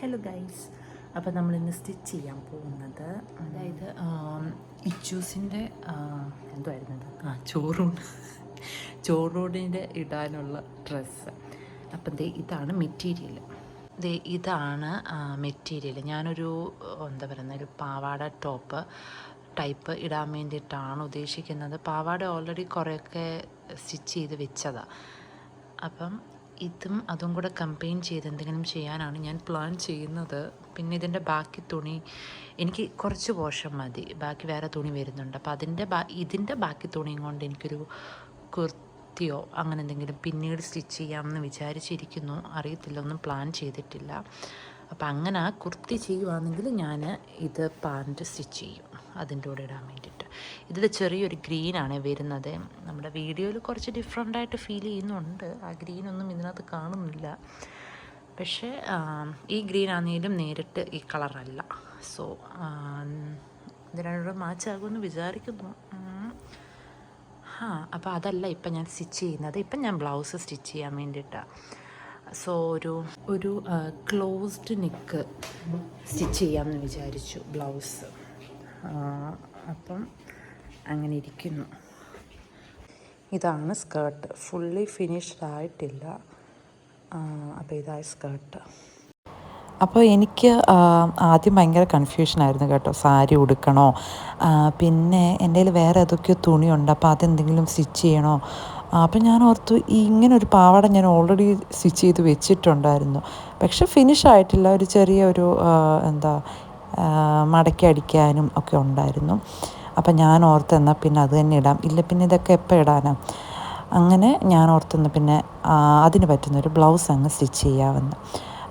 Hello guys അപ്പോൾ നമ്മൾ ഇന്ന് സ്റ്റിച്ച് ചെയ്യാൻ പോകുന്നത് അതായത് ഇച്ചൂസിന്റെ എന്തുവായിരുന്നത് ആ ചോറൂണ് ചോറൂണിന്റെ ഇടാനുള്ള ഡ്രസ്സ് അപ്പം ദേ ഇതാണ് മെറ്റീരിയൽ ദേ ഇതാണ് മെറ്റീരിയൽ ഞാനൊരു എന്താ പറയുന്ന ഒരു പാവാട ടോപ്പ് ടൈപ്പ് ഇടാൻ വേണ്ടിയിട്ടാണ് ഉദ്ദേശിക്കുന്നത്. പാവാട ഓൾറെഡി കുറേയൊക്കെ സ്റ്റിച്ച് ചെയ്ത് വെച്ചതാണ് അപ്പം ഇതും അതും കൂടെ കമ്പൈൻ ചെയ്ത് എന്തെങ്കിലും ചെയ്യാനാണ് ഞാൻ പ്ലാൻ ചെയ്യുന്നത്. പിന്നെ ഇതിന്റെ ബാക്കി തുണി എനിക്ക് കുറച്ച് പോഷം മതി. ബാക്കി വേറെ തുണി വരുന്നുണ്ട്. അപ്പോൾ അതിന്റെ ബാ ഇതിന്റെ ബാക്കി തുണിയും കൊണ്ട് എനിക്കൊരു കുർത്തിയോ അങ്ങനെ എന്തെങ്കിലും പിന്നീട് സ്റ്റിച്ച് ചെയ്യാമെന്ന് വിചാരിച്ചിരിക്കുന്നു. അറിയത്തില്ല ഒന്നും പ്ലാൻ ചെയ്തിട്ടില്ല. അപ്പോൾ അങ്ങനെ കുർത്തി ചെയ്യുവാണെങ്കിൽ ഞാൻ ഇത് പാന്റ് സ്റ്റിച്ച് ചെയ്യും. അതിന്റെ കൂടെ ഇടാൻ വേണ്ടിയിട്ട്. ഇതിൽ ചെറിയൊരു ഗ്രീനാണ് വരുന്നത്. നമ്മുടെ വീഡിയോയിൽ കുറച്ച് ഡിഫറെന്റായിട്ട് ഫീൽ ചെയ്യുന്നുണ്ട്. ആ ഗ്രീനൊന്നും ഇതിനകത്ത് കാണുന്നില്ല. പക്ഷേ ഈ ഗ്രീൻ ആണെങ്കിലും നേരിട്ട് ഈ കളറല്ല. സോ ഇതിനോട് മാച്ച് ആകുമെന്ന് വിചാരിക്കുന്നു. ആ അപ്പോൾ അതല്ല ഇപ്പം ഞാൻ സ്റ്റിച്ച് ചെയ്യുന്നത്. ഇപ്പം ഞാൻ ബ്ലൗസ് സ്റ്റിച്ച് ചെയ്യാൻ വേണ്ടിയിട്ടാണ് സോ ഒരു ഒരു ക്ലോസ്ഡ് നെക്ക് സ്റ്റിച്ച് ചെയ്യാമെന്ന് വിചാരിച്ചു ബ്ലൗസ്. അപ്പം അങ്ങനെ ഇരിക്കുന്നു. ഇതാണ് സ്കേർട്ട്. ഫുള്ളി ഫിനിഷ്ഡ് ആയിട്ടില്ല. അപ്പോൾ ഇതായ സ്കേർട്ട്. അപ്പോൾ എനിക്ക് ആദ്യം ഭയങ്കര കൺഫ്യൂഷനായിരുന്നു കേട്ടോ. സാരി ഉടുക്കണോ? പിന്നെ എന്റെ കയ്യിൽ വേറെ ഏതൊക്കെയോ തുണിയുണ്ട്. അപ്പോൾ അതെന്തെങ്കിലും സ്റ്റിച്ച് ചെയ്യണോ? അപ്പം ഞാൻ ഓർത്തു ഇങ്ങനെ ഒരു പാവാട ഞാൻ ഓൾറെഡി സ്റ്റിച്ച് ചെയ്ത് വെച്ചിട്ടുണ്ടായിരുന്നു. പക്ഷെ ഫിനിഷ് ആയിട്ടില്ല. ഒരു ചെറിയ ഒരു എന്താ മടക്കി അടിക്കാനും ഒക്കെ ഉണ്ടായിരുന്നു. അപ്പം ഞാൻ ഓർത്ത് എന്നാൽ പിന്നെ അത് തന്നെ ഇടാം. ഇല്ല പിന്നെ ഇതൊക്കെ എപ്പോൾ ഇടാനാ? അങ്ങനെ ഞാൻ ഓർത്തെന്ന് പിന്നെ അതിന് പറ്റുന്നൊരു ബ്ലൗസ് അങ്ങ് സ്റ്റിച്ച് ചെയ്യാമെന്ന്.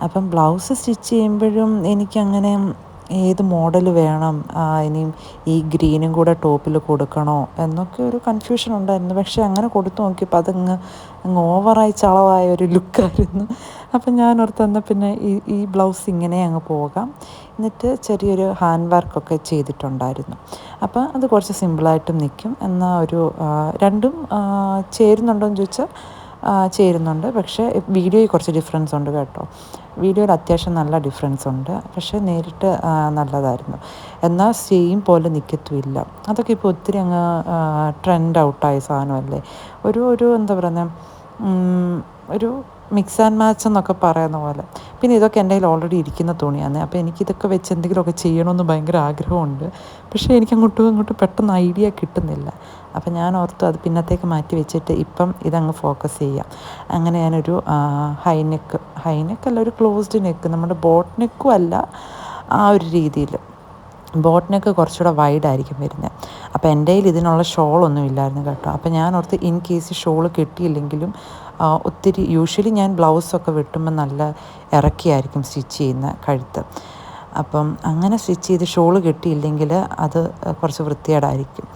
അപ്പം ബ്ലൗസ് സ്റ്റിച്ച് ചെയ്യുമ്പോഴും എനിക്കങ്ങനെ ഏത് മോഡൽ വേണം? ഇനിയും ഈ ഗ്രീനും കൂടെ ടോപ്പിൽ കൊടുക്കണോ? എന്നൊക്കെ ഒരു കൺഫ്യൂഷൻ ഉണ്ടായിരുന്നു. പക്ഷേ അങ്ങനെ കൊടുത്തു നോക്കിയപ്പോൾ അതങ്ങ് അങ്ങ് ഓവറായി ചളവായ ഒരു ലുക്കായിരുന്നു അപ്പം ഞാൻ ഓർത്തന്ന പിന്നെ ഈ ഈ ബ്ലൗസ് ഇങ്ങനെ അങ്ങ് പോകാം. എന്നിട്ട് ചെറിയൊരു ഹാൻഡ് വർക്കൊക്കെ ചെയ്തിട്ടുണ്ടായിരുന്നു. അപ്പോൾ അത് കുറച്ച് സിമ്പിളായിട്ടും നിൽക്കും. എന്നാൽ ഒരു രണ്ടും ചേരുന്നുണ്ടോ എന്ന് ചോദിച്ചാൽ ചേരുന്നുണ്ട്. പക്ഷേ വീഡിയോയിൽ കുറച്ച് ഡിഫറൻസ് ഉണ്ട് കേട്ടോ. വീഡിയോയിൽ അത്യാവശ്യം നല്ല ഡിഫറൻസ് ഉണ്ട്. പക്ഷേ നേരിട്ട് നല്ലതായിരുന്നു. എന്നാൽ സെയിം പോലെ നിൽക്കത്തുമില്ല അതൊക്കെ ഇപ്പോൾ ഒത്തിരി അങ്ങ് ട്രെൻഡ് ഔട്ടായ സാധനമല്ലേ? ഒരു ഒരു എന്താ പറയുന്നത് ഒരു മിക്സ് ആൻഡ് മാച്ച് എന്നൊക്കെ പറയുന്ന പോലെ. പിന്നെ ഇതൊക്കെ എന്റെ കയ്യിൽ ഓൾറെഡി ഇരിക്കുന്ന തുണിയാണ്. അപ്പോൾ എനിക്കിതൊക്കെ വെച്ച് എന്തെങ്കിലുമൊക്കെ ചെയ്യണമെന്ന് ഭയങ്കര ആഗ്രഹമുണ്ട്. പക്ഷേ എനിക്ക് അങ്ങോട്ടും ഇങ്ങോട്ടും പെട്ടെന്ന് ഐഡിയ കിട്ടുന്നില്ല. അപ്പം ഞാൻ ഓർത്തു അത് പിന്നത്തേക്ക് മാറ്റി വെച്ചിട്ട് ഇപ്പം ഇതങ്ങ് ഫോക്കസ് ചെയ്യാം. അങ്ങനെ ഞാനൊരു ഹൈനെക്ക് ഹൈനെക്ക് അല്ല ഒരു ക്ലോസ്ഡ് നെക്ക് നമ്മുടെ ബോട്ട് നെക്കും അല്ല ആ ഒരു രീതിയിൽ. ബോട്ട് നെക്ക് കുറച്ചുകൂടെ വൈഡ് ആയിരിക്കും വരുന്നത്. അപ്പോൾ എന്റെ കയ്യിൽ ഇതിനുള്ള ഷോളൊന്നും ഇല്ലായിരുന്നു കേട്ടോ. അപ്പോൾ ഞാൻ ഓർത്ത് ഇൻ കേസ് ഷോൾ കിട്ടിയില്ലെങ്കിലും ഒത്തിരി യൂഷ്വലി ഞാൻ ബ്ലൗസൊക്കെ വെട്ടുമ്പോൾ നല്ല ഇറക്കിയായിരിക്കും സ്റ്റിച്ച് ചെയ്യുന്ന കഴുത്ത്. അപ്പം അങ്ങനെ സ്റ്റിച്ച് ചെയ്ത് ഷോൾ കിട്ടിയില്ലെങ്കിൽ അത് കുറച്ച് വൃത്തികേടായിരിക്കും.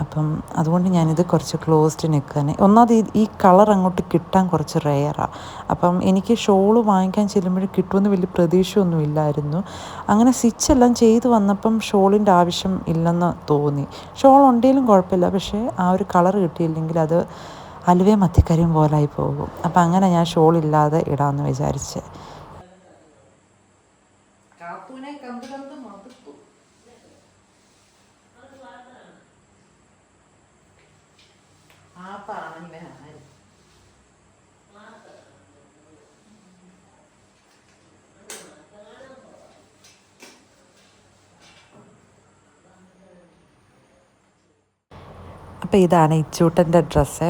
അപ്പം അതുകൊണ്ട് ഞാനിത് കുറച്ച് ക്ലോസ്ഡ് നിൽക്കാൻ ഒന്നാമത് ഈ കളർ അങ്ങോട്ട് കിട്ടാൻ കുറച്ച് റെയറാണ് അപ്പം എനിക്ക് ഷോൾ വാങ്ങിക്കാൻ ചെല്ലുമ്പോൾ കിട്ടുമെന്ന് വലിയ പ്രതീക്ഷയൊന്നും ഇല്ലായിരുന്നു അങ്ങനെ സ്റ്റിച്ചെല്ലാം ചെയ്ത് വന്നപ്പം ഷോളിന്റെ ആവശ്യം ഇല്ലെന്ന് തോന്നി. ഷോൾ ഉണ്ടെങ്കിലും കുഴപ്പമില്ല. പക്ഷേ ആ ഒരു കളർ കിട്ടിയില്ലെങ്കിൽ അത് അലുവേ മത്തിക്കരിയും പോലായി പോകും. അപ്പം അങ്ങനെ ഞാൻ ഷോൾ ഇല്ലാതെ ഇടാമെന്ന് വിചാരിച്ച്. അപ്പോൾ ഇതാണ് ഇച്ചൂട്ടന്റെ ഡ്രസ്സ്.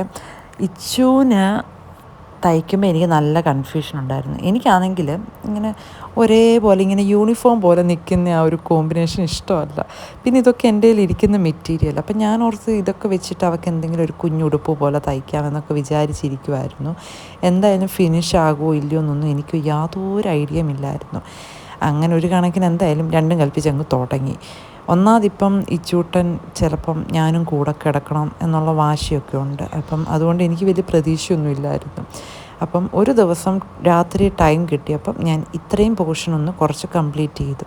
ഇച്ചൂന് തയ്ക്കുമ്പോൾ എനിക്ക് നല്ല കൺഫ്യൂഷൻ ഉണ്ടായിരുന്നു. എനിക്കാണെങ്കിൽ ഇങ്ങനെ ഒരേപോലെ ഇങ്ങനെ യൂണിഫോം പോലെ നിൽക്കുന്ന ആ ഒരു കോമ്പിനേഷൻ ഇഷ്ടമല്ല. പിന്നെ ഇതൊക്കെ എന്റെ കയ്യിൽ ഇരിക്കുന്ന മെറ്റീരിയൽ അപ്പം ഞാൻ ഓർത്ത് ഇതൊക്കെ വെച്ചിട്ട് അവൾക്ക് എന്തെങ്കിലും ഒരു കുഞ്ഞുടുപ്പ് പോലെ തയ്ക്കാമെന്നൊക്കെ വിചാരിച്ചിരിക്കുമായിരുന്നു എന്തായാലും ഫിനിഷ് ആകുമോ ഇല്ലയോ എന്നൊന്നും എനിക്ക് യാതൊരു ഐഡിയയും ഇല്ലായിരുന്നു. അങ്ങനെ ഒരു കണക്കിന് എന്തായാലും രണ്ടും കൽപ്പിച്ച് അങ്ങ് തുടങ്ങി. ഒന്നാതിപ്പം ഇച്ചൂട്ടൻ ചിലപ്പം ഞാനും കൂടെ കിടക്കണം എന്നുള്ള വാശിയൊക്കെ ഉണ്ട്. അപ്പം അതുകൊണ്ട് എനിക്ക് വലിയ പ്രതീക്ഷയൊന്നുമില്ലായിരുന്നു അപ്പം ഒരു ദിവസം രാത്രി ടൈം കിട്ടിയപ്പം ഞാൻ ഇത്രയും പോർഷൻ ഒന്ന് കുറച്ച് കംപ്ലീറ്റ് ചെയ്തു.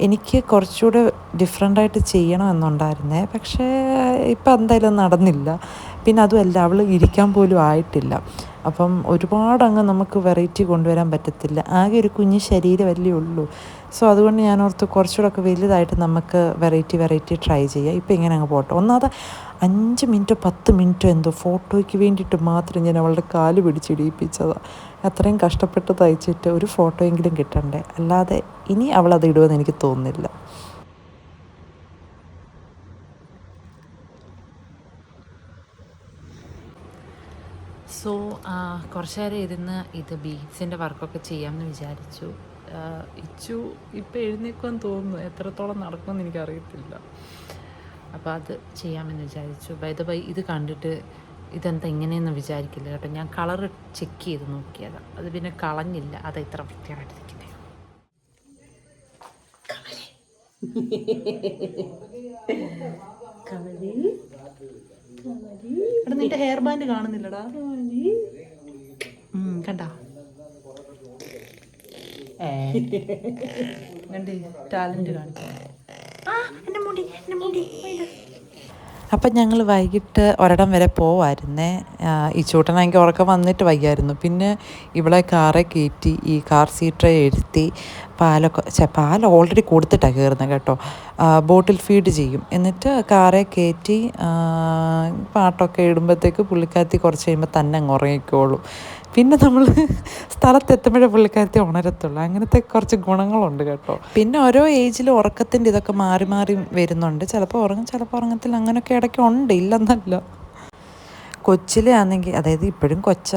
എനിക്ക് കുറച്ചുകൂടെ ഡിഫറെന്റായിട്ട് ചെയ്യണമെന്നുണ്ടായിരുന്നേ പക്ഷേ ഇപ്പം എന്തായാലും നടന്നില്ല. പിന്നെ അതുമല്ല അവൾ ഇരിക്കാൻ പോലും ആയിട്ടില്ല. അപ്പം ഒരുപാടങ്ങ് നമുക്ക് വെറൈറ്റി കൊണ്ടുവരാൻ പറ്റത്തില്ല. ആകെ ഒരു കുഞ്ഞ് ശരീരമല്ലേ ഉള്ളൂ. സോ അതുകൊണ്ട് ഞാൻ ഓർത്ത് കുറച്ചുകൂടെ ഒക്കെ വലുതായിട്ട് നമുക്ക് വെറൈറ്റി വെറൈറ്റി ട്രൈ ചെയ്യാം. ഇപ്പം ഇങ്ങനെ അങ്ങ് പോട്ടെ. ഒന്നാമത് അഞ്ച് മിനിറ്റോ പത്ത് മിനിറ്റോ എന്തോ ഫോട്ടോയ്ക്ക് വേണ്ടിയിട്ട് മാത്രം ഞാൻ അവളുടെ കാൽ പിടിച്ചിടിയിപ്പിച്ചതാണ് അത്രയും കഷ്ടപ്പെട്ട് തയ്ച്ചിട്ട് ഒരു ഫോട്ടോയെങ്കിലും കിട്ടണ്ടേ? അല്ലാതെ ഇനി അവളത് ഇടുമെന്ന് എനിക്ക് തോന്നുന്നില്ല. സോ കുറച്ച് നേരം ഇരുന്ന് ഇത് ബീഡ്സിന്റെ വർക്കൊക്കെ ചെയ്യാമെന്ന് വിചാരിച്ചു. ഇച്ചു ഇപ്പം എഴുന്നേക്കുമെന്ന് തോന്നുന്നു. എത്രത്തോളം നടക്കുമെന്ന് എനിക്കറിയത്തില്ല. അപ്പോൾ അത് ചെയ്യാമെന്ന് വിചാരിച്ചു. ബൈ ദ ബൈ ഇത് കണ്ടിട്ട് ഇതെന്താ ഇങ്ങനെയെന്ന് വിചാരിക്കില്ല കേട്ടോ. ഞാൻ കളർ ചെക്ക് ചെയ്ത് നോക്കിയതാണ് അത് പിന്നെ കളഞ്ഞില്ല. അത് ഇത്ര വൃത്തിയായിട്ട് നിൽക്കുന്നത് എടാ നിന്റെ ഹെയർ ബാൻഡ് കാണുന്നില്ലടാ. കണ്ട. കണ്ടാ ടാലന്റ് കാണിച്ചു ആ എന്റെ മുടി എന്റെ മുടി. അപ്പം ഞങ്ങൾ വൈകിട്ട് ഒരിടം വരെ പോവായിരുന്നേ. ഈ ചൂട്ടനാണെങ്കിൽ ഉറക്കം വന്നിട്ട് വയ്യായിരുന്നു. പിന്നെ ഇവിടെ കാറെ കയറ്റി ഈ കാർ സീറ്ററെ എഴുത്തി പാലൊക്കെ പാൽ ഓൾറെഡി കൊടുത്തിട്ടാണ് കയറുന്നത് കേട്ടോ. ബോട്ടിൽ ഫീഡ് ചെയ്യും. എന്നിട്ട് കാറെ കയറ്റി പാട്ടൊക്കെ ഇടുമ്പോഴത്തേക്ക് പുള്ളിക്കാത്തി കുറച്ച് കഴിയുമ്പോൾ തന്നെ അങ്ങ് ഉറങ്ങിക്കോളും. പിന്നെ നമ്മൾ സ്ഥലത്തെത്തുമ്പോഴേ പുള്ളിക്കാരത്തെ ഉണരത്തുള്ളൂ. അങ്ങനത്തെ കുറച്ച് ഗുണങ്ങളുണ്ട് കേട്ടോ. പിന്നെ ഓരോ ഏജിൽ ഉറക്കത്തിന്റെ ഇതൊക്കെ മാറി മാറി വരുന്നുണ്ട്. ചിലപ്പോൾ ഉറങ്ങും ചിലപ്പോൾ ഉറങ്ങത്തില്ല അങ്ങനെയൊക്കെ ഇടയ്ക്ക് ഉണ്ട് ഇല്ലെന്നല്ല. കൊച്ചിലെ ആണെങ്കിൽ അതായത് ഇപ്പോഴും കൊച്ച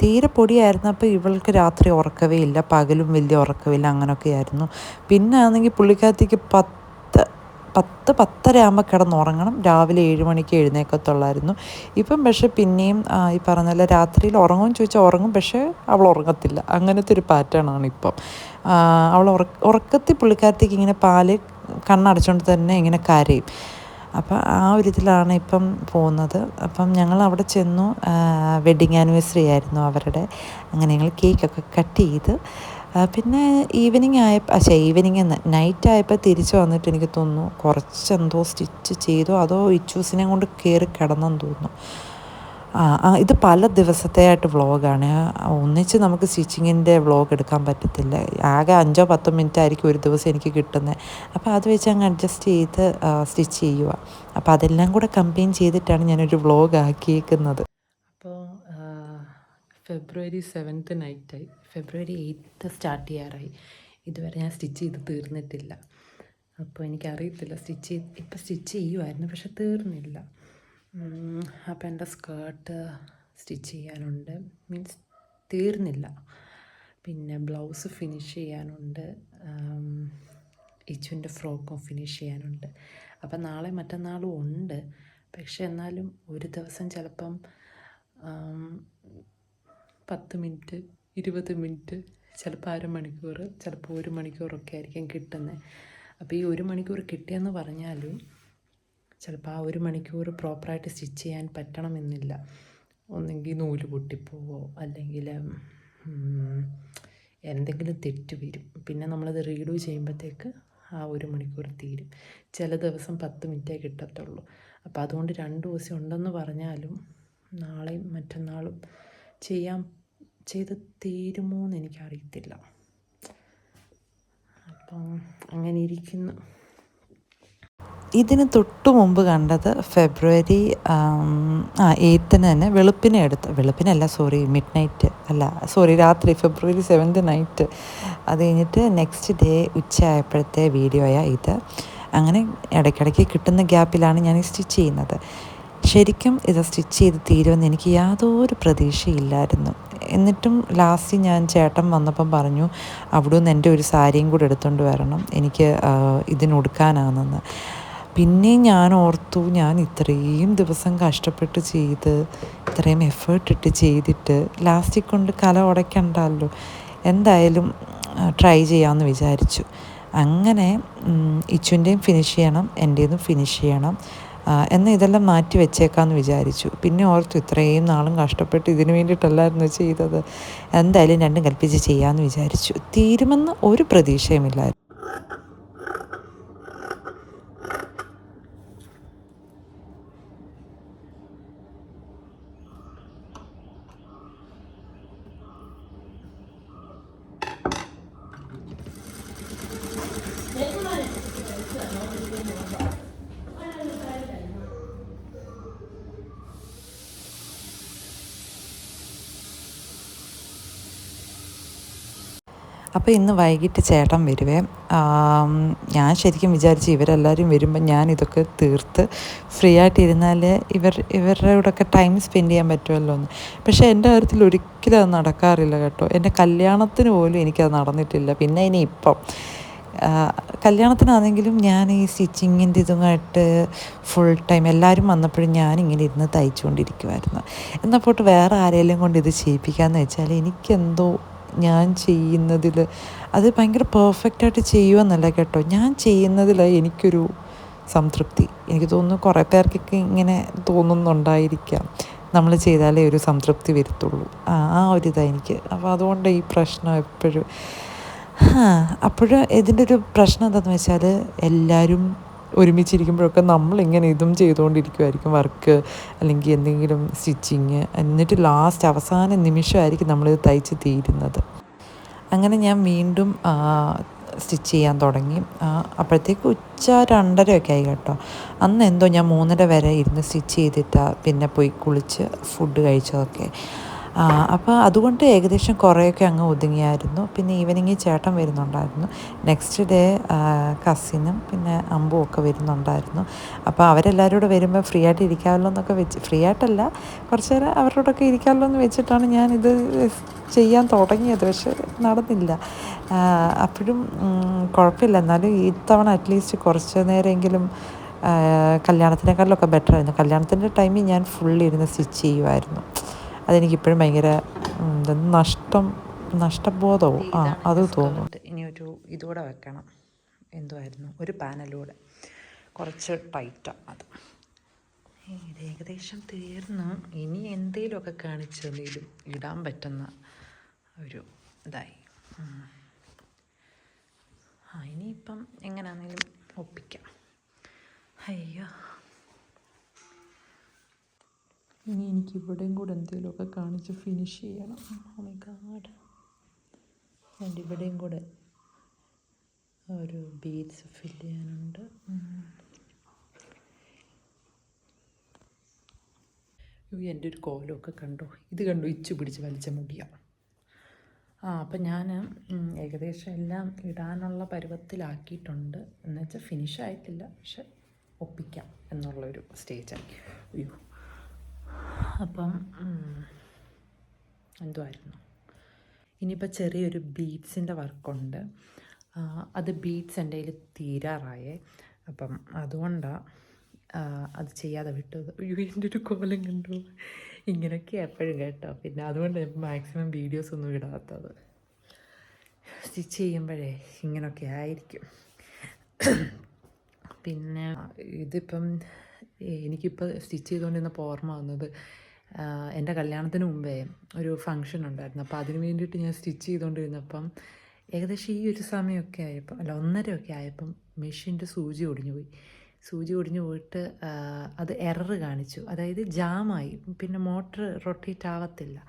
തീരെ പൊടിയായിരുന്നപ്പോൾ ഇവൾക്ക് രാത്രി ഉറക്കവേ ഇല്ല പകലും വലിയ ഉറക്കമില്ല അങ്ങനെയൊക്കെ ആയിരുന്നു പിന്നെ ആണെങ്കിൽ പുള്ളിക്കാരത്തേക്ക് പത്ത് പത്ത് പത്തര ആകുമ്പോൾ കിടന്നുറങ്ങണം. രാവിലെ ഏഴ് മണിക്ക് എഴുന്നേക്കത്തുള്ളായിരുന്നു. ഇപ്പം പക്ഷേ പിന്നെയും ഈ പറഞ്ഞ പോലെ രാത്രിയിൽ ഉറങ്ങും ചോദിച്ചാൽ ഉറങ്ങും പക്ഷേ അവൾ ഉറങ്ങത്തില്ല. അങ്ങനത്തെ ഒരു പാറ്റേണാണ് ഇപ്പം. അവൾ ഉറ ഉറക്കത്തിൽ പുള്ളിക്കാരത്തേക്ക് ഇങ്ങനെ പാൽ കണ്ണടച്ചുകൊണ്ട് തന്നെ ഇങ്ങനെ കരയും. അപ്പം ആ ഒരു ഇതിലാണ് ഇപ്പം പോകുന്നത്. അപ്പം ഞങ്ങൾ അവിടെ ചെന്നു വെഡിങ് ആനിവേഴ്സറി ആയിരുന്നു അവരുടെ. അങ്ങനെ ഞങ്ങൾ കേക്കൊക്കെ കട്ട് ചെയ്ത് പിന്നെ ഈവനിങ് ആയ പക്ഷേ ഈവനിങ് എന്ന് നൈറ്റ് ആയപ്പോൾ തിരിച്ചു വന്നിട്ട് എനിക്ക് തോന്നുന്നു കുറച്ച് എന്തോ സ്റ്റിച്ച് ചെയ്തു അതോ ഇച്ചൂസിനെ കൊണ്ട് കയറി കിടന്നെന്ന് തോന്നുന്നു. ആ ഇത് പല ദിവസത്തെ ആയിട്ട് വ്ളോഗാണ് ഒന്നിച്ച് നമുക്ക് സ്റ്റിച്ചിങ്ങിന്റെ വ്ളോഗ് എടുക്കാൻ പറ്റത്തില്ല. ആകെ അഞ്ചോ പത്തോ മിനിറ്റ് ആയിരിക്കും ഒരു ദിവസം എനിക്ക് കിട്ടുന്നത് അപ്പോൾ അത് വെച്ച് അങ്ങ് അഡ്ജസ്റ്റ് ചെയ്ത് സ്റ്റിച്ച് ചെയ്യുക അപ്പോൾ അതെല്ലാം കൂടെ കമ്പൈൻ ചെയ്തിട്ടാണ് ഞാനൊരു വ്ളോഗ് ആക്കിയേക്കുന്നത്. ഫെബ്രുവരി സെവൻത്ത് നൈറ്റായി ഫെബ്രുവരി എയ്ത്ത് സ്റ്റാർട്ട് ചെയ്യാറായി. ഇതുവരെ ഞാൻ സ്റ്റിച്ച് ചെയ്ത് തീർന്നിട്ടില്ല. അപ്പോൾ എനിക്കറിയത്തില്ല സ്റ്റിച്ച് ചെയ്ത് ഇപ്പം സ്റ്റിച്ച് ചെയ്യുമായിരുന്നു പക്ഷെ തീർന്നില്ല. അപ്പോൾ എന്റെ സ്കേർട്ട് സ്റ്റിച്ച് ചെയ്യാനുണ്ട്. മീൻസ് തീർന്നില്ല. പിന്നെ ബ്ലൗസ് ഫിനിഷ് ചെയ്യാനുണ്ട്. ഇച്ചുവിന്റെ ഫ്രോക്കും ഫിനിഷ് ചെയ്യാനുണ്ട്. അപ്പം നാളെ മറ്റന്നാളും ഉണ്ട്. പക്ഷെ എന്നാലും ഒരു ദിവസം ചിലപ്പം പത്ത് മിനിറ്റ് ഇരുപത് മിനിറ്റ് ചിലപ്പോൾ അരമണിക്കൂർ ചിലപ്പോൾ ഒരു മണിക്കൂറൊക്കെ ആയിരിക്കും കിട്ടുന്നത് അപ്പോൾ ഈ ഒരു മണിക്കൂർ കിട്ടിയെന്ന് പറഞ്ഞാലും ചിലപ്പോൾ ആ ഒരു മണിക്കൂർ പ്രോപ്പറായിട്ട് സ്റ്റിച്ച് ചെയ്യാൻ പറ്റണമെന്നില്ല. ഒന്നെങ്കിൽ നൂൽ പൊട്ടിപ്പോവോ അല്ലെങ്കിൽ എന്തെങ്കിലും തെറ്റ് വരും. പിന്നെ നമ്മളത് റീഡു ചെയ്യുമ്പോഴത്തേക്ക് ആ ഒരു മണിക്കൂർ തീരും. ചില ദിവസം പത്ത് മിനിറ്റേ കിട്ടത്തുള്ളൂ. അപ്പോൾ അതുകൊണ്ട് രണ്ട് ദിവസം ഉണ്ടെന്ന് പറഞ്ഞാലും നാളെയും മറ്റന്നാളും ചെയ്യാൻ ചെയ്ത് തീരുമോ എന്ന് എനിക്കറിയത്തില്ല. അപ്പം അങ്ങനെ ഇരിക്കുന്നു. ഇതിന് തൊട്ടു മുമ്പ് കണ്ടത് ഫെബ്രുവരി ആം, എയ്ത്തിന് തന്നെ വെളുപ്പിനെ എടുത്ത് വെളുപ്പിനല്ല സോറി മിഡ് നൈറ്റ് അല്ല സോറി രാത്രി ഫെബ്രുവരി സെവൻത് നൈറ്റ്. അത് കഴിഞ്ഞിട്ട് നെക്സ്റ്റ് ഡേ ഉച്ചയായപ്പോഴത്തെ വീഡിയോയാണ് ഇത്. അങ്ങനെ ഇടയ്ക്കിടയ്ക്ക് കിട്ടുന്ന ഗ്യാപ്പിലാണ് ഞാൻ സ്റ്റിച്ച് ചെയ്യുന്നത്. ശരിക്കും ഇത് സ്റ്റിച്ച് ചെയ്ത് തീരുമെന്ന് എനിക്ക് യാതൊരു പ്രതീക്ഷയില്ലായിരുന്നു. എന്നിട്ടും ലാസ്റ്റ് ഞാൻ ചേട്ടൻ വന്നപ്പം പറഞ്ഞു അവിടെ നിന്ന് എന്റെ ഒരു സാരിയും കൂടെ എടുത്തുകൊണ്ട് വരണം. എനിക്ക് ഇതിനൊടുക്കാനാണെന്ന് പിന്നെ ഞാൻ ഓർത്തു ഞാൻ ഇത്രയും ദിവസം കഷ്ടപ്പെട്ട് ചെയ്ത് ഇത്രയും എഫേർട്ട് ഇട്ട് ചെയ്തിട്ട് ലാസ്റ്റിൽ കൊണ്ട് കല ഉടയ്ക്കണ്ടല്ലോ. എന്തായാലും ട്രൈ ചെയ്യാമെന്ന് വിചാരിച്ചു. അങ്ങനെ ഇച്ചുന്റെയും ഫിനിഷ് ചെയ്യണം എന്റേതും ഫിനിഷ് ചെയ്യണം. എന്നാൽ ഇതെല്ലാം മാറ്റി വെച്ചേക്കാമെന്ന് വിചാരിച്ചു. പിന്നെ ഓർത്തു ഇത്രയും നാളും കഷ്ടപ്പെട്ട് ഇതിന് വേണ്ടിയിട്ടല്ലായിരുന്നു ചെയ്തത്. എന്തായാലും രണ്ടും കൽപ്പിച്ച് ചെയ്യാമെന്ന് വിചാരിച്ചു. തീരുമെന്ന് ഒരു പ്രതീക്ഷയുമില്ലായിരുന്നു. അപ്പോൾ ഇന്ന് വൈകിട്ട് ചേട്ടൻ വരുവേ. ഞാൻ ശരിക്കും വിചാരിച്ചു ഇവരെല്ലാവരും വരുമ്പോൾ ഞാൻ ഇതൊക്കെ തീർത്ത് ഫ്രീ ആയിട്ടിരുന്നാൽ ഇവർ ഇവരുടെ കൂടെയൊക്കെ ടൈം സ്പെൻഡ് ചെയ്യാൻ പറ്റുമല്ലോ എന്ന്. പക്ഷേ എന്റെ കാര്യത്തിൽ ഒരിക്കലും അത് നടക്കാറില്ല കേട്ടോ. എന്റെ കല്യാണത്തിന് പോലും എനിക്കത് നടന്നിട്ടില്ല. പിന്നെ ഇനി ഇപ്പം കല്യാണത്തിനാണെങ്കിലും ഞാൻ ഈ സ്റ്റിച്ചിങ്ങിന്റെ ഇതുമായിട്ട് ഫുൾ ടൈം എല്ലാവരും വന്നപ്പോഴും ഞാനിങ്ങനെ ഇരുന്ന് തയ്ച്ചുകൊണ്ടിരിക്കുമായിരുന്നു എന്നാൽ പോട്ട് വേറെ ആരെങ്കിലും കൊണ്ട് ഇത് ചെയ്യിപ്പിക്കാമെന്ന് വെച്ചാൽ എനിക്കെന്തോ ഞാൻ ചെയ്യുന്നതിൽ അത് ഭയങ്കര പെർഫെക്റ്റായിട്ട് ചെയ്യുമെന്നല്ല കേട്ടോ. ഞാൻ ചെയ്യുന്നതിൽ എനിക്കൊരു സംതൃപ്തി. എനിക്ക് തോന്നുന്നു കുറേ പേർക്കൊക്കെ ഇങ്ങനെ തോന്നുന്നുണ്ടായിരിക്കാം. നമ്മൾ ചെയ്താലേ ഒരു സംതൃപ്തി വരുത്തുള്ളൂ. ആ ആ ഒരു ഇതാണ് എനിക്ക്. അപ്പോൾ അതുകൊണ്ട് ഈ പ്രശ്നം എപ്പോഴും അപ്പോൾ ഇതിന്റെ ഒരു പ്രശ്നം എന്താണെന്ന് വെച്ചാൽ എല്ലാവരും ഒരുമിച്ചിരിക്കുമ്പോഴൊക്കെ നമ്മളിങ്ങനെ ഇതും ചെയ്തുകൊണ്ടിരിക്കുമായിരിക്കും വർക്ക് അല്ലെങ്കിൽ എന്തെങ്കിലും സ്റ്റിച്ചിങ്. എന്നിട്ട് ലാസ്റ്റ് അവസാന നിമിഷമായിരിക്കും നമ്മളിത് തയ്ച്ച് തീരുന്നത്. അങ്ങനെ ഞാൻ വീണ്ടും സ്റ്റിച്ച് ചെയ്യാൻ തുടങ്ങി. അപ്പോഴത്തേക്ക് ഉച്ച രണ്ടരയൊക്കെ ആയി കേട്ടോ. അന്ന് എന്തോ ഞാൻ മൂന്നര വരെ ഇരുന്ന് സ്റ്റിച്ച് ചെയ്തിട്ടാണ് പിന്നെ പോയി കുളിച്ച് ഫുഡ് കഴിച്ചതൊക്കെ. അപ്പോൾ അതുകൊണ്ട് ഏകദേശം കുറേയൊക്കെ അങ്ങ് ഒതുങ്ങിയായിരുന്നു. പിന്നെ ഈവനിങ് ചേട്ടൻ വരുന്നുണ്ടായിരുന്നു. നെക്സ്റ്റ് ഡേ കസിനും പിന്നെ അമ്പും ഒക്കെ വരുന്നുണ്ടായിരുന്നു. അപ്പോൾ അവരെല്ലാവരും കൂടെ വരുമ്പോൾ ഫ്രീ ആയിട്ട് ഇരിക്കാമല്ലോ എന്നൊക്കെ വെച്ച് ഫ്രീ ആയിട്ടല്ല കുറച്ച് നേരം അവരോടൊക്കെ ഇരിക്കാമല്ലോ എന്ന് വെച്ചിട്ടാണ് ഞാനിത് ചെയ്യാൻ തുടങ്ങിയത്. പക്ഷേ നടന്നില്ല. അപ്പോഴും കുഴപ്പമില്ല. എന്നാലും ഈ തവണ അറ്റ്ലീസ്റ്റ് കുറച്ച് നേരമെങ്കിലും കല്യാണത്തിനേക്കാളിലൊക്കെ ബെറ്റർ ആയിരുന്നു. കല്യാണത്തിന്റെ ടൈമിൽ ഞാൻ ഫുൾ ഇരുന്ന് സ്റ്റിച്ച് ചെയ്യുമായിരുന്നു അതെനിക്കിപ്പോഴും ഭയങ്കര നഷ്ടം നഷ്ടബോധവും. ആ അത് തോന്നുന്നുണ്ട് ഇനി ഒരു ഇതുകൂടെ വെക്കണം. എന്തുമായിരുന്നു ഒരു പാനലൂടെ കുറച്ച് ടൈറ്റാണ് അത്. ഇത് ഏകദേശം തീർന്നു. ഇനി എന്തെങ്കിലുമൊക്കെ കാണിച്ചെന്തെങ്കിലും ഇടാൻ പറ്റുന്ന ഒരു ഇതായി. ആ ഇനിയിപ്പം എങ്ങനെയാണെങ്കിലും ഒപ്പിക്കാം. അയ്യോ. ഇനി എനിക്ക് ഇവിടെയും കൂടെ എന്തെങ്കിലുമൊക്കെ കാണിച്ച് ഫിനിഷ് ചെയ്യണം. ഓ മൈ ഗാഡ് ആൻഡ് ഇവിടെയും കൂടെ ഒരു ബീഡ്സ് ഫിൽ ചെയ്യാനുണ്ട്. എന്റെ ഒരു കോലമൊക്കെ കണ്ടു? ഇത് കണ്ടു? ഇച്ചു പിടിച്ച് വലിച്ച മുടിയാണ് ആ അപ്പം ഞാൻ ഏകദേശം എല്ലാം ഇടാനുള്ള പരുവത്തിലാക്കിയിട്ടുണ്ട്. എന്നുവെച്ചാൽ ഫിനിഷ് ആയിട്ടില്ല. പക്ഷെ ഒപ്പിക്കാം എന്നുള്ളൊരു സ്റ്റേജായി അയ്യോ അപ്പം എന്തുമായിരുന്നു ഇനിയിപ്പോൾ ചെറിയൊരു ബീഡ്സിന്റെ വർക്കുണ്ട്. അത് ബീഡ്സ് എന്റെ കയ്യിൽ തീരാറായേ. അപ്പം അതുകൊണ്ടാണ് അത് ചെയ്യാതെ വിട്ടത്. അയ്യോ എന്റെ ഒരു കോലം കണ്ടു. ഇങ്ങനെയൊക്കെ എപ്പോഴും കേട്ടോ. പിന്നെ അതുകൊണ്ട് മാക്സിമം വീഡിയോസ് ഒന്നും ഇടാത്തത്. സ്റ്റിച്ച് ചെയ്യുമ്പോഴേ ഇങ്ങനെയൊക്കെ ആയിരിക്കും. പിന്നെ ഇതിപ്പം എനിക്കിപ്പോൾ സ്റ്റിച്ച് ചെയ്തുകൊണ്ടിരുന്നപ്പോൾ ഓർമ്മ വന്നത് എന്റെ കല്യാണത്തിന് മുമ്പേ ഒരു ഫങ്ഷൻ ഉണ്ടായിരുന്നു. അപ്പോൾ അതിന് വേണ്ടിയിട്ട് ഞാൻ സ്റ്റിച്ച് ചെയ്തുകൊണ്ടിരുന്നപ്പം ഏകദേശം ഈ ഒരു സമയമൊക്കെ ആയപ്പം അല്ല ഒന്നരയൊക്കെ ആയപ്പം മെഷീന്റെ സൂചി ഒടിഞ്ഞു പോയി സൂചി ഒടിഞ്ഞു പോയിട്ട് അത് എറർ കാണിച്ചു. അതായത് ജാമായി. പിന്നെ മോട്ടർ റൊട്ടേറ്റ് ആവത്തില്ല.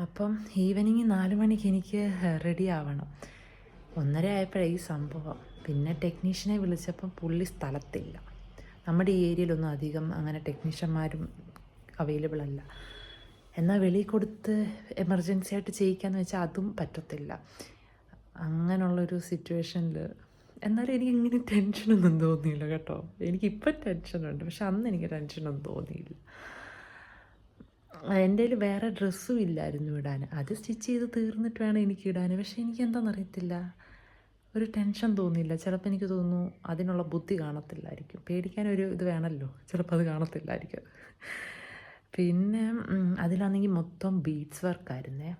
അപ്പം ഈവനിങ് നാല് മണിക്ക് എനിക്ക് റെഡി ആവണം. ഒന്നര ആയപ്പോഴേ ഈ സംഭവം. പിന്നെ ടെക്നീഷ്യനെ വിളിച്ചപ്പം പുള്ളി സ്ഥലത്തില്ല. നമ്മുടെ ഈ ഏരിയയിലൊന്നും അധികം അങ്ങനെ ടെക്നീഷ്യന്മാരും അവൈലബിൾ അല്ല. എന്നാൽ വെളിയിൽ കൊടുത്ത് എമർജൻസി ആയിട്ട് ചെയ്യിക്കാന്ന് വെച്ചാൽ അതും പറ്റത്തില്ല. അങ്ങനെയുള്ളൊരു സിറ്റുവേഷനിൽ എന്നാലും എനിക്ക് ഇങ്ങനെ ടെൻഷനൊന്നും തോന്നിയില്ല കേട്ടോ. എനിക്കിപ്പം ടെൻഷനുണ്ട് പക്ഷെ അന്ന് എനിക്ക് ടെൻഷനൊന്നും തോന്നിയില്ല. എന്റെ കയ്യിൽ വേറെ ഡ്രസ്സും ഇല്ലായിരുന്നു ഇടാൻ. അത് സ്റ്റിച്ച് ചെയ്ത് തീർന്നിട്ട് വേണം എനിക്ക് ഇടാൻ. പക്ഷെ എനിക്ക് എന്താണെന്നറിയത്തില്ല ഒരു ടെൻഷൻ തോന്നിയില്ല. ചിലപ്പോൾ എനിക്ക് തോന്നുന്നു അതിനുള്ള ബുദ്ധി കാണത്തില്ലായിരിക്കും. പേടിക്കാൻ ഒരു ഇത് വേണമല്ലോ. ചിലപ്പോൾ അത് കാണത്തില്ലായിരിക്കും. പിന്നെ അതിലാണെങ്കിൽ മൊത്തം ബീഡ്സ് വർക്കായിരുന്നേ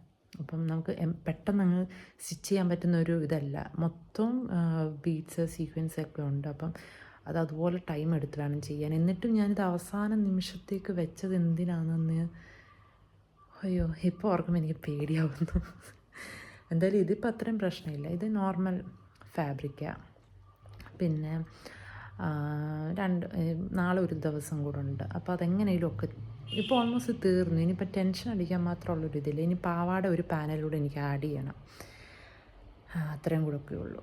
അപ്പം നമുക്ക് പെട്ടെന്ന് അങ്ങ് സ്റ്റിച്ച് ചെയ്യാൻ പറ്റുന്ന ഒരു ഇതല്ല. മൊത്തം ബീഡ്സ് സീക്വൻസ് ഒക്കെ ഉണ്ട്. അപ്പം അത് അതുപോലെ ടൈം എടുത്ത് വേണം ചെയ്യാൻ. എന്നിട്ടും ഞാനിത് അവസാന നിമിഷത്തേക്ക് വെച്ചത് എന്തിനാണെന്ന് അയ്യോ ഇപ്പോൾ ഓർക്കുമ്പോൾ എനിക്ക് പേടിയാവുന്നു. എന്തായാലും ഇതിപ്പോൾ അത്രയും പ്രശ്നമില്ല. ഇത് നോർമൽ ഫാബ്രിക്കാണ് പിന്നെ രണ്ട് നാളെ ഒരു ദിവസം കൂടെ ഉണ്ട്. അപ്പോൾ അതെങ്ങനെയും ഒക്കെ ഇപ്പോൾ ഓൾമോസ്റ്റ് തീർന്നു. ഇനിയിപ്പോൾ ടെൻഷൻ അടിക്കാൻ മാത്രമുള്ളൊരു ഇതില്ല. ഇനി പാവാട ഒരു പാനലിലൂടെ എനിക്ക് ആഡ് ചെയ്യണം. അത്രയും കൂടെയൊക്കെ ഉള്ളൂ.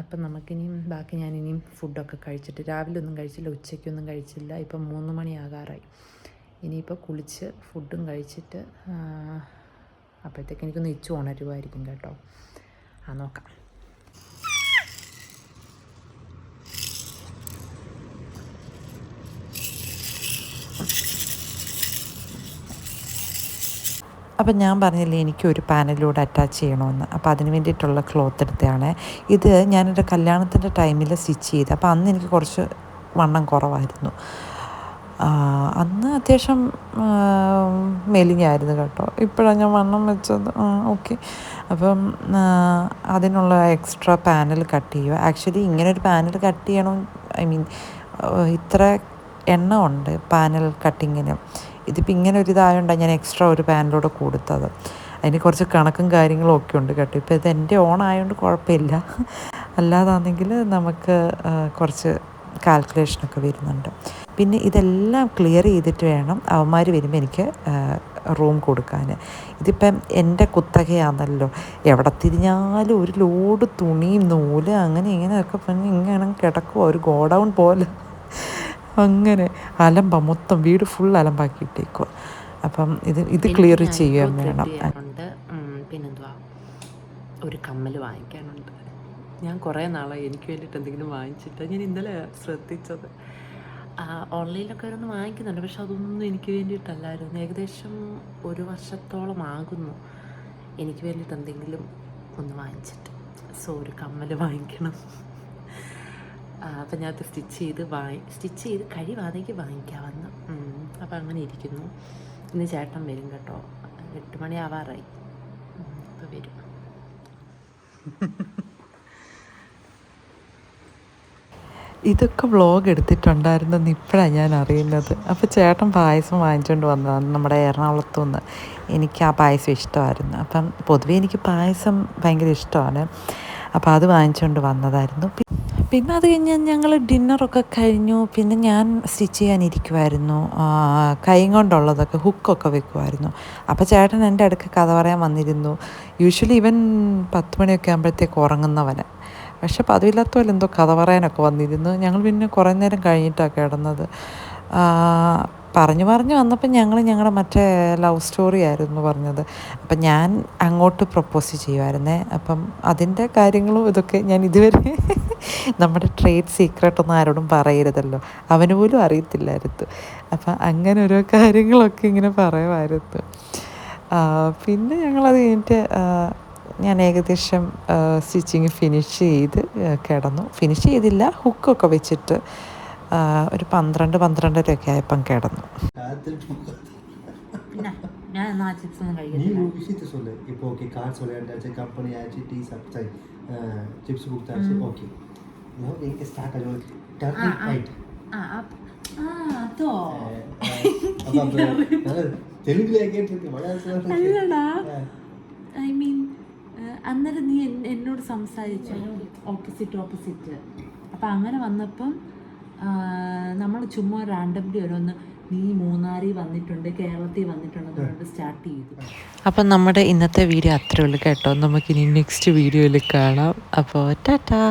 അപ്പം നമുക്കിനിയും ബാക്കി ഞാനിനിയും ഫുഡൊക്കെ കഴിച്ചിട്ട് രാവിലെ ഒന്നും കഴിച്ചില്ല ഉച്ചയ്ക്കൊന്നും കഴിച്ചില്ല. ഇപ്പം മൂന്ന് മണിയാകാറായി ഇനിയിപ്പോൾ കുളിച്ച് ഫുഡും കഴിച്ചിട്ട് അപ്പോഴത്തേക്ക് എനിക്കൊന്ന് ഇച്ചു ഉണരുമായിരിക്കും കേട്ടോ. ആ നോക്കാം. അപ്പം ഞാൻ പറഞ്ഞില്ലേ എനിക്കൊരു പാനലിലൂടെ അറ്റാച്ച് ചെയ്യണമെന്ന്. അപ്പോൾ അതിന് വേണ്ടിയിട്ടുള്ള ക്ലോത്ത് എടുത്തതാണ്. ഇത് ഞാനെന്റെ കല്യാണത്തിന്റെ ടൈമിൽ സ്റ്റിച്ച് ചെയ്ത് അപ്പോൾ അന്ന് എനിക്ക് കുറച്ച് വണ്ണം കുറവായിരുന്നു. അന്ന് അത്യാവശ്യം മെലിഞ്ഞായിരുന്നു കേട്ടോ. ഇപ്പോഴാണ് ഞാൻ വണ്ണം വെച്ചത്. ഓക്കെ അപ്പം അതിനുള്ള എക്സ്ട്രാ പാനൽ കട്ട് ചെയ്യുക. ആക്ച്വലി ഇങ്ങനെ ഒരു പാനൽ കട്ട് ചെയ്യണം ഐ മീൻ ഇത്ര എണ്ണമുണ്ട് പാനൽ കട്ടിങ്ങിന് ഇതിപ്പോൾ ഇങ്ങനെ ഒരു ഇതായതുകൊണ്ടാണ് ഞാൻ എക്സ്ട്രാ ഒരു പാനിലൂടെ കൊടുത്തത്. അതിന് കുറച്ച് കണക്കും കാര്യങ്ങളും ഒക്കെ ഉണ്ട് കേട്ടോ. ഇപ്പോൾ ഇത് എന്റെ ഓൺ ആയതുകൊണ്ട് കുഴപ്പമില്ല അല്ലാതാണെങ്കിൽ നമുക്ക് കുറച്ച് കാൽക്കുലേഷനൊക്കെ വരുന്നുണ്ട്. പിന്നെ ഇതെല്ലാം ക്ലിയർ ചെയ്തിട്ട് വേണം അവന്മാർ വരുമ്പോൾ എനിക്ക് റൂം കൊടുക്കാൻ ഇതിപ്പം എന്റെ കുത്തകയാണല്ലോ. എവിടെ തിരിഞ്ഞാലും ഒരു ലോഡ് തുണിയും നൂൽ അങ്ങനെ ഇങ്ങനെയൊക്കെ ഇങ്ങനെ കിടക്കുക ഒരു ഗോഡൗൺ പോലെ. അങ്ങനെ അലമ്പ മൊത്തം വീട് ഫുൾ അലമ്പാക്കിയിട്ടേക്കുക അപ്പം ഇത് ഇത് ക്ലിയർ ചെയ്യാൻ വേണം. പിന്നെന്തുവാ? ഒരു കമ്മൽ വാങ്ങിക്കാനുണ്ട്. ഞാൻ കുറേ നാളായി എനിക്ക് വേണ്ടിയിട്ട് എന്തെങ്കിലും വാങ്ങിച്ചിട്ട് ഞാൻ ഇന്നലെ ശ്രദ്ധിച്ചത്. ഓൺലൈനിലൊക്കെ ഓരോന്ന് വാങ്ങിക്കുന്നുണ്ട്. പക്ഷെ അതൊന്നും എനിക്ക് വേണ്ടിയിട്ടല്ലായിരുന്നു. ഏകദേശം ഒരു വർഷത്തോളം ആകുന്നു എനിക്ക് വേണ്ടിയിട്ട് എന്തെങ്കിലും ഒന്ന് വാങ്ങിച്ചിട്ട്. സോ ഒരു കമ്മൽ വാങ്ങിക്കണം. അപ്പം ഞാൻ സ്റ്റിച്ച് ചെയ്ത് വാങ്ങി സ്റ്റിച്ച് ചെയ്ത് കഴിവാണെങ്കിൽ വാങ്ങിക്കാമെന്ന്. അപ്പം അങ്ങനെ ഇരിക്കുന്നു. ഇന്ന് ചേട്ടൻ വരും കേട്ടോ. എട്ട് മണിയാവാറായി അപ്പോൾ വരും. ഇതൊക്കെ വ്ളോഗ് എടുത്തിട്ടുണ്ടായിരുന്നെന്ന് ഇപ്പോഴാണ് ഞാൻ അറിയുന്നത്. അപ്പോൾ ചേട്ടൻ പായസം വാങ്ങിച്ചുകൊണ്ട് വന്നതാണ് നമ്മുടെ എറണാകുളത്തു നിന്ന് എനിക്ക് ആ പായസം ഇഷ്ടമായിരുന്നു. അപ്പം പൊതുവേ എനിക്ക് പായസം ഭയങ്കര ഇഷ്ടമാണ്. അപ്പോൾ അത് വാങ്ങിച്ചുകൊണ്ട് വന്നതായിരുന്നു. പിന്നെ അത് കഴിഞ്ഞ് ഞങ്ങൾ ഡിന്നറൊക്കെ കഴിഞ്ഞു. പിന്നെ ഞാൻ സ്റ്റിച്ച് ചെയ്യാനിരിക്കുമായിരുന്നു കൈ കൊണ്ടുള്ളതൊക്കെ ഹുക്കൊക്കെ വെക്കുമായിരുന്നു അപ്പോൾ ചേട്ടൻ എന്റെ അടുക്ക് കഥ പറയാൻ വന്നിരുന്നു. യൂഷ്വലി ഇവൻ പത്ത് മണിയൊക്കെ ആകുമ്പോഴത്തേക്ക് ഉറങ്ങുന്നവന്. പക്ഷെ പതിവില്ലാത്ത പോലെ എന്തോ കഥ പറയാനൊക്കെ വന്നിരുന്നു. ഞങ്ങൾ പിന്നെ കുറേ നേരം കഴിഞ്ഞിട്ടാണ് കിടന്നത്. പറഞ്ഞു പറഞ്ഞു വന്നപ്പോൾ ഞങ്ങൾ ഞങ്ങളുടെ മറ്റേ ലവ് സ്റ്റോറി ആയിരുന്നു പറഞ്ഞത്. അപ്പം ഞാൻ അങ്ങോട്ട് പ്രപ്പോസ് ചെയ്യുമായിരുന്നേ അപ്പം അതിന്റെ കാര്യങ്ങളും ഇതൊക്കെ ഞാൻ ഇതുവരെ നമ്മുടെ ട്രേഡ് സീക്രട്ട് ഒന്നും ആരോടും പറയരുതല്ലോ. അവന് പോലും അറിയത്തില്ലായിരുന്നു. അപ്പം അങ്ങനെ ഓരോ കാര്യങ്ങളൊക്കെ ഇങ്ങനെ പറയുമായിരുന്നു പിന്നെ ഞങ്ങളത് കഴിഞ്ഞിട്ട് ഞാൻ ഏകദേശം സ്റ്റിച്ചിങ് ഫിനിഷ് ചെയ്ത് കിടന്നു. ഫിനിഷ് ചെയ്തില്ല ഹുക്കൊക്കെ വെച്ചിട്ട് ഒരു പന്ത്രണ്ട് പന്ത്രണ്ടരയൊക്കെ ആയപ്പം കിടന്നു പിന്നെ ഞാൻ എന്നാ ചിപ്സ് ഒന്നും நீ കഴിക്കത്തില്ല ஒரு விஷயத்த சொல்லு இப்போ ஓகே கார்ட்ஸ் விளையாண்டாச்சு கம்பெனி ஆச்சு டீ சாப்பிட்டாச்சு சிப்ஸ் கொடுத்தாச்சு ஓகே now எங்க ஸ்டார்ட் ஆகும் டர்னிங் ரைட் ആ അപ്പ- ആ അതോ தெலுங்குல கேட்டிருக்கு மலையாளத்துல അല്ലടാ ഐ മീൻ അന്നേരം നീ എൻ- എന്നോട് സംസാരിച്ചു ഓപ്പോസിറ്റ് ഓപ്പോസിറ്റ് അപ്പം അങ്ങനെ വന്നപ്പം നമ്മൾ ചുമ്മാ റാൻഡംലി ഓരോന്ന് നീ മൂന്നാറിൽ വന്നിട്ടുണ്ട് കേരളത്തിൽ വന്നിട്ടുണ്ട് അതുകൊണ്ട് സ്റ്റാർട്ട് ചെയ്തു. അപ്പം നമ്മുടെ ഇന്നത്തെ വീഡിയോ അത്രേ ഉള്ളൂ കേട്ടോ. നമുക്കിനി നെക്സ്റ്റ് വീഡിയോയിൽ കാണാം. അപ്പോൾ ടാറ്റാ!